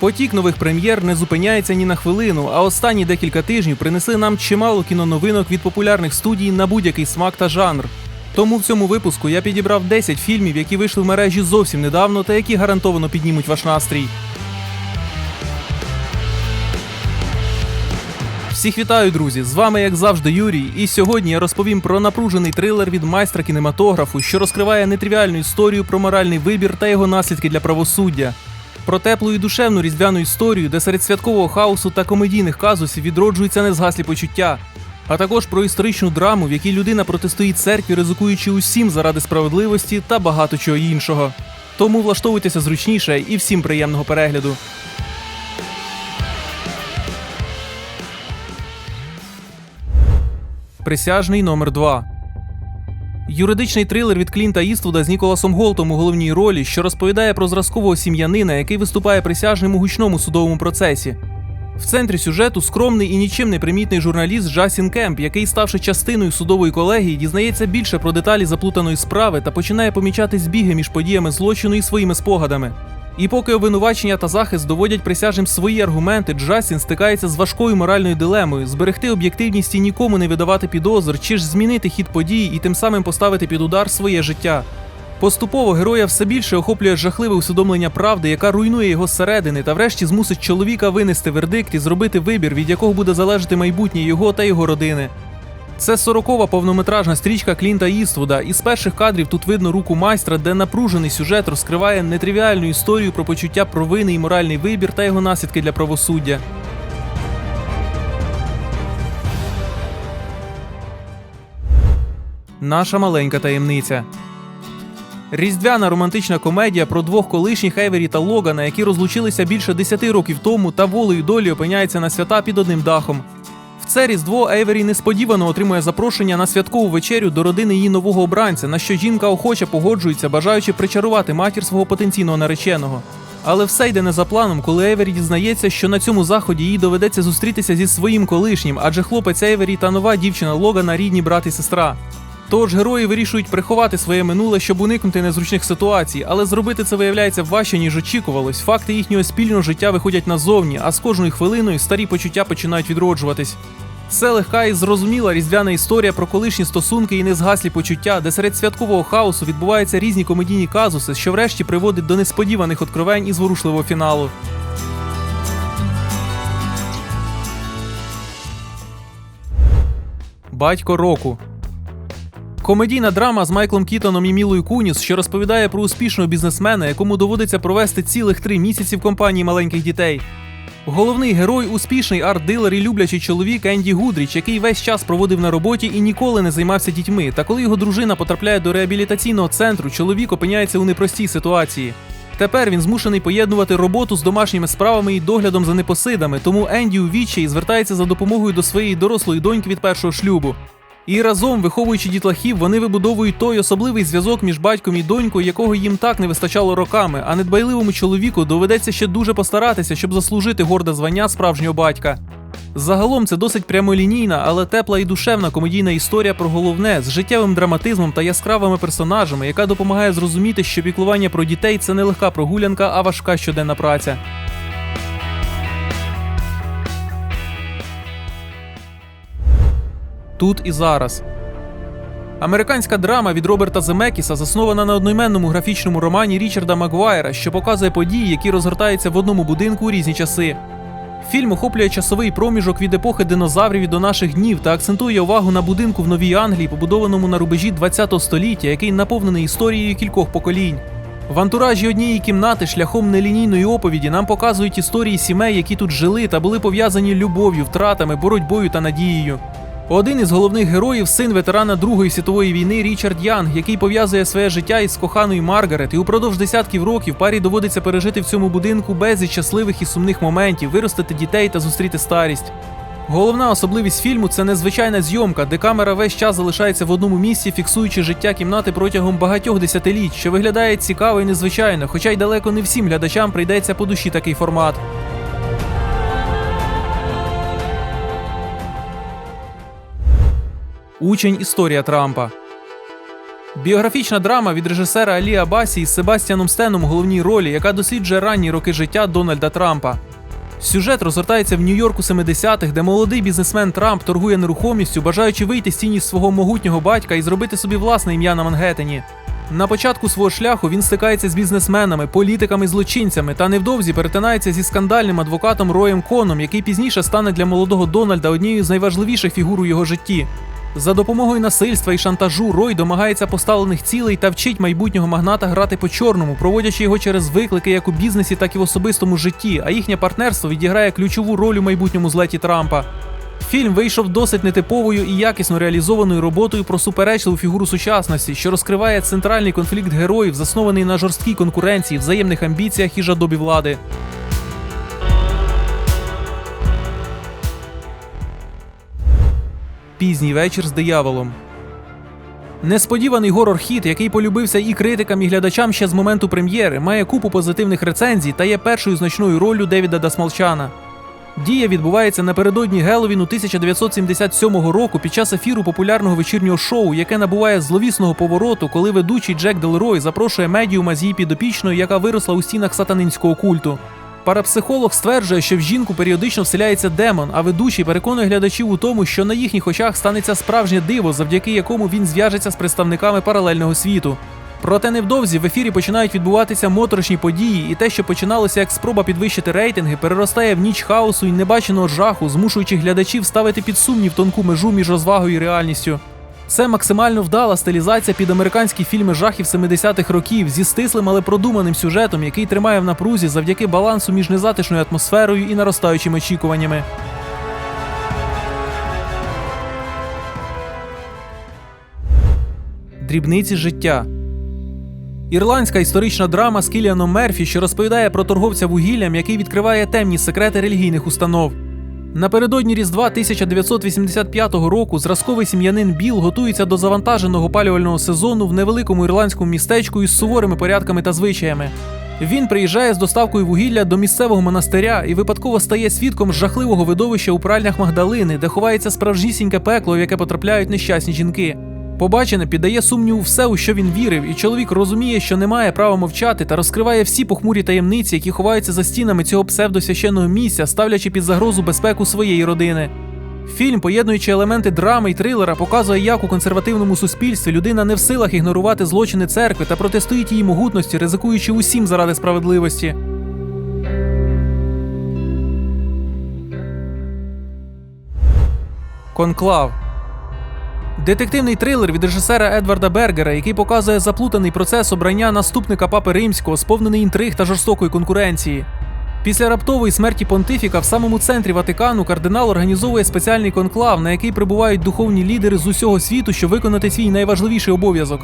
Потік нових прем'єр не зупиняється ні на хвилину, а останні декілька тижнів принесли нам чимало кіноновинок від популярних студій на будь-який смак та жанр. Тому в цьому випуску я підібрав 10 фільмів, які вийшли в мережі зовсім недавно та які гарантовано піднімуть ваш настрій. Всіх вітаю, друзі! З вами, як завжди, Юрій. І сьогодні я розповім про напружений трилер від майстра кінематографу, що розкриває нетривіальну історію про моральний вибір та його наслідки для правосуддя. Про теплу і душевну різдвяну історію, де серед святкового хаосу та комедійних казусів відроджуються незгаслі почуття, а також про історичну драму, в якій людина протистоїть церкві, ризикуючи усім заради справедливості та багато чого іншого. Тому влаштовуйтеся зручніше і всім приємного перегляду. Присяжний номер 2 Юридичний трилер від Клінта Іствуда з Ніколасом Голтом у головній ролі, що розповідає про зразкового сім'янина, який виступає присяжним у гучному судовому процесі. В центрі сюжету скромний і нічим не примітний журналіст Джасін Кемп, який, ставши частиною судової колегії, дізнається більше про деталі заплутаної справи та починає помічати збіги між подіями злочину і своїми спогадами. І поки обвинувачення та захист доводять присяжним свої аргументи, Джасін стикається з важкою моральною дилемою зберегти об'єктивність і нікому не видавати підозр, чи ж змінити хід подій і тим самим поставити під удар своє життя. Поступово героя все більше охоплює жахливе усвідомлення правди, яка руйнує його зсередини, та врешті змусить чоловіка винести вердикт і зробити вибір, від якого буде залежати майбутнє його та його родини. Це сорокова повнометражна стрічка Клінта Іствуда, і з перших кадрів тут видно руку майстра, де напружений сюжет розкриває нетривіальну історію про почуття провини і моральний вибір та його наслідки для правосуддя. Наша маленька таємниця. Різдвяна романтична комедія про двох колишніх Евері та Логана, які розлучилися більше 10 років тому та волею долі опиняються на свята під одним дахом. Це різдво Ейвері несподівано отримує запрошення на святкову вечерю до родини її нового обранця, на що жінка охоче погоджується, бажаючи причарувати матір свого потенційного нареченого. Але все йде не за планом, коли Евері дізнається, що на цьому заході їй доведеться зустрітися зі своїм колишнім, адже хлопець Евері та нова дівчина Логана рідні брат і сестра. Тож герої вирішують приховати своє минуле, щоб уникнути незручних ситуацій, але зробити це виявляється важче, ніж очікувалось. Факти їхнього спільного життя виходять назовні, а з кожною хвилиною старі почуття починають відроджуватись. Це легка і зрозуміла різдвяна історія про колишні стосунки і незгаслі почуття, де серед святкового хаосу відбуваються різні комедійні казуси, що врешті приводить до несподіваних откровень і зворушливого фіналу. Батько року. Комедійна драма з Майклом Кітоном і Мілою Куніс, що розповідає про успішного бізнесмена, якому доводиться провести цілих три місяці в компанії маленьких дітей. Головний герой успішний арт-дилер і люблячий чоловік Енді Гудріч, який весь час проводив на роботі і ніколи не займався дітьми. Та коли його дружина потрапляє до реабілітаційного центру, чоловік опиняється у непростій ситуації. Тепер він змушений поєднувати роботу з домашніми справами і доглядом за непосидами, тому Енді у відчаї звертається за допомогою до своєї дорослої доньки від першого шлюбу. І разом, виховуючи дітлахів, вони вибудовують той особливий зв'язок між батьком і донькою, якого їм так не вистачало роками. А недбайливому чоловіку доведеться ще дуже постаратися, щоб заслужити горде звання справжнього батька. Загалом це досить прямолінійна, але тепла і душевна комедійна історія про головне з життєвим драматизмом та яскравими персонажами, яка допомагає зрозуміти, що піклування про дітей це не легка прогулянка, а важка щоденна праця. Тут і зараз. Американська драма від Роберта Земекіса заснована на одноіменному графічному романі Річарда Магуайра, що показує події, які розгортаються в одному будинку у різні часи. Фільм охоплює часовий проміжок від епохи динозаврів до наших днів та акцентує увагу на будинку в Новій Англії, побудованому на рубежі ХХ століття, який наповнений історією кількох поколінь. В антуражі однієї кімнати шляхом нелінійної оповіді нам показують історії сімей, які тут жили та були пов'язані любов'ю, втратами, боротьбою та надією. Один із головних героїв син ветерана Другої світової війни Річард Янг, який пов'язує своє життя із коханою Маргарет, і упродовж десятків років парі доводиться пережити в цьому будинку безліч щасливих і сумних моментів, виростити дітей та зустріти старість. Головна особливість фільму це незвичайна зйомка, де камера весь час залишається в одному місці, фіксуючи життя кімнати протягом багатьох десятиліть, що виглядає цікаво і незвичайно, хоча й далеко не всім глядачам прийдеться по душі такий формат. Учень історія Трампа. Біографічна драма від режисера Алі Абасі із Себастьяном Стеном у головній ролі, яка досліджує ранні роки життя Дональда Трампа. Сюжет розгортається в Нью-Йорку 70-х, де молодий бізнесмен Трамп торгує нерухомістю, бажаючи вийти з тіні свого могутнього батька і зробити собі власне ім'я на Мангеттені. На початку свого шляху він стикається з бізнесменами, політиками, злочинцями та невдовзі перетинається зі скандальним адвокатом Роєм Коном, який пізніше стане для молодого Дональда однією з найважливіших фігур у його житті. За допомогою насильства і шантажу Рой домагається поставлених цілей та вчить майбутнього магната грати по чорному, проводячи його через виклики як у бізнесі, так і в особистому житті. А їхнє партнерство відіграє ключову роль у майбутньому злеті Трампа. Фільм вийшов досить нетиповою і якісно реалізованою роботою про суперечливу фігуру сучасності, що розкриває центральний конфлікт героїв, заснований на жорсткій конкуренції, взаємних амбіціях і жадобі влади. Пізній вечір з дияволом. Несподіваний горор-хіт, який полюбився і критикам, і глядачам ще з моменту прем'єри, має купу позитивних рецензій та є першою значною роллю Девіда Дасмалчана. Дія відбувається напередодні Геловіну 1977 року під час ефіру популярного вечірнього шоу, яке набуває зловісного повороту, коли ведучий Джек Делрой запрошує медіума з її підопічною, яка виросла у стінах сатанинського культу. Парапсихолог стверджує, що в жінку періодично вселяється демон, а ведучий переконує глядачів у тому, що на їхніх очах станеться справжнє диво, завдяки якому він зв'яжеться з представниками паралельного світу. Проте невдовзі в ефірі починають відбуватися моторошні події, і те, що починалося як спроба підвищити рейтинги, переростає в ніч хаосу і небаченого жаху, змушуючи глядачів ставити під сумнів тонку межу між розвагою і реальністю. Це максимально вдала стилізація під американські фільми жахів 70-х років зі стислим, але продуманим сюжетом, який тримає в напрузі завдяки балансу між незатишною атмосферою і наростаючими очікуваннями. Дрібниці життя. Ірландська історична драма з Кіліаном Мерфі, що розповідає про торговця вугіллям, який відкриває темні секрети релігійних установ. Напередодні Різдва 1985 року зразковий сім'янин Біл готується до завантаженого палювального сезону в невеликому ірландському містечку із суворими порядками та звичаями. Він приїжджає з доставкою вугілля до місцевого монастиря і випадково стає свідком жахливого видовища у пральнях Магдалини, де ховається справжнісіньке пекло, в яке потрапляють нещасні жінки. Побачене піддає сумніву все, у що він вірив, і чоловік розуміє, що не має права мовчати та розкриває всі похмурі таємниці, які ховаються за стінами цього псевдосвященного місця, ставлячи під загрозу безпеку своєї родини. Фільм, поєднуючи елементи драми і трилера, показує, як у консервативному суспільстві людина не в силах ігнорувати злочини церкви та протистоїть її могутності, ризикуючи усім заради справедливості. Конклав Детективний трилер від режисера Едварда Бергера, який показує заплутаний процес обрання наступника папи римського, сповнений інтриг та жорстокої конкуренції. Після раптової смерті понтифіка в самому центрі Ватикану кардинал організовує спеціальний конклав, на який прибувають духовні лідери з усього світу, щоб виконати свій найважливіший обов'язок.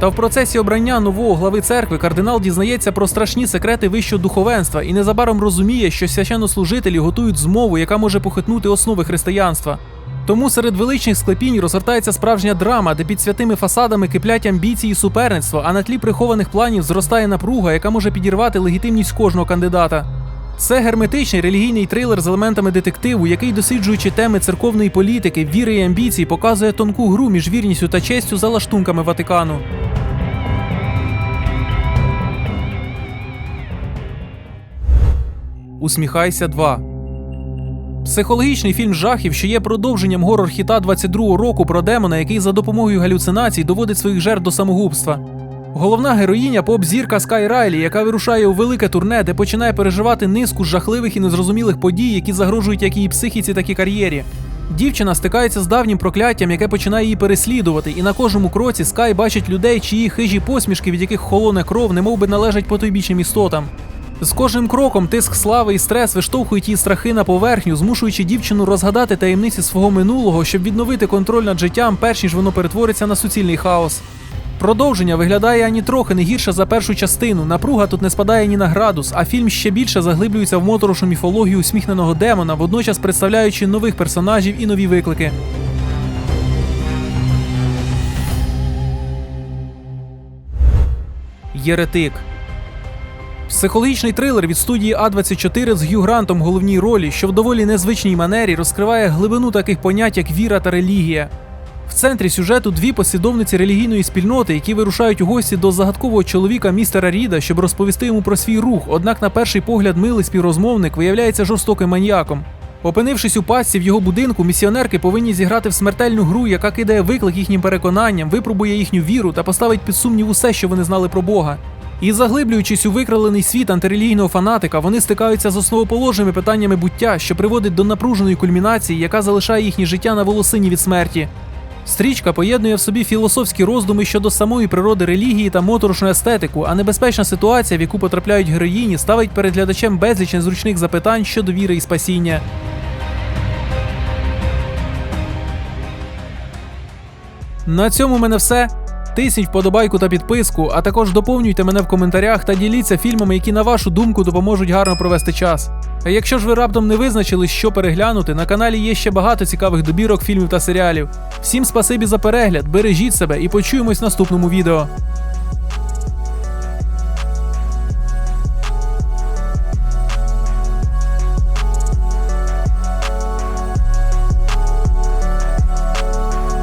Та в процесі обрання нового глави церкви кардинал дізнається про страшні секрети вищого духовенства і незабаром розуміє, що священнослужителі готують змову, яка може похитнути основи християнства. Тому серед величних склепінь розгортається справжня драма, де під святими фасадами киплять амбіції і суперництво, а на тлі прихованих планів зростає напруга, яка може підірвати легітимність кожного кандидата. Це герметичний релігійний трилер з елементами детективу, який, досліджуючи теми церковної політики, віри і амбіцій, показує тонку гру між вірністю та честю за лаштунками Ватикану. Усміхайся 2 Психологічний фільм жахів, що є продовженням горор-хіта 22-го року про демона, який за допомогою галюцинацій доводить своїх жертв до самогубства. Головна героїня поп-зірка Скай Райлі, яка вирушає у велике турне, де починає переживати низку жахливих і незрозумілих подій, які загрожують як її психіці, так і кар'єрі. Дівчина стикається з давнім прокляттям, яке починає її переслідувати, і на кожному кроці Скай бачить людей, чиї хижі посмішки, від яких холоне кров, немов би належать потойбічним істотам. З кожним кроком тиск слави і стрес виштовхують її страхи на поверхню, змушуючи дівчину розгадати таємниці свого минулого, щоб відновити контроль над життям, перш ніж воно перетвориться на суцільний хаос. Продовження виглядає ані трохи не гірше за першу частину. Напруга тут не спадає ні на градус, а фільм ще більше заглиблюється в моторошну міфологію усміхненого демона, водночас представляючи нових персонажів і нові виклики. Єретик Психологічний трилер від студії А24 з Гью Грантом в головній ролі, що в доволі незвичній манері розкриває глибину таких понять, як віра та релігія. В центрі сюжету дві послідовниці релігійної спільноти, які вирушають у гості до загадкового чоловіка містера Ріда, щоб розповісти йому про свій рух. Однак, на перший погляд, милий співрозмовник виявляється жорстоким маніяком. Опинившись у пастці в його будинку, місіонерки повинні зіграти в смертельну гру, яка кидає виклик їхнім переконанням, випробує їхню віру та поставить під сумнів усе, що вони знали про Бога. І заглиблюючись у викралений світ антирелігійного фанатика, вони стикаються з основоположними питаннями буття, що приводить до напруженої кульмінації, яка залишає їхнє життя на волосині від смерті. Стрічка поєднує в собі філософські роздуми щодо самої природи релігії та моторошну естетику, а небезпечна ситуація, в яку потрапляють героїні, ставить перед глядачем безліч незручних запитань щодо віри і спасіння. На цьому в мене все. Тисніть вподобайку та підписку, а також доповнюйте мене в коментарях та діліться фільмами, які на вашу думку допоможуть гарно провести час. А якщо ж ви раптом не визначили, що переглянути, на каналі є ще багато цікавих добірок фільмів та серіалів. Всім спасибі за перегляд, бережіть себе і почуємось в наступному відео.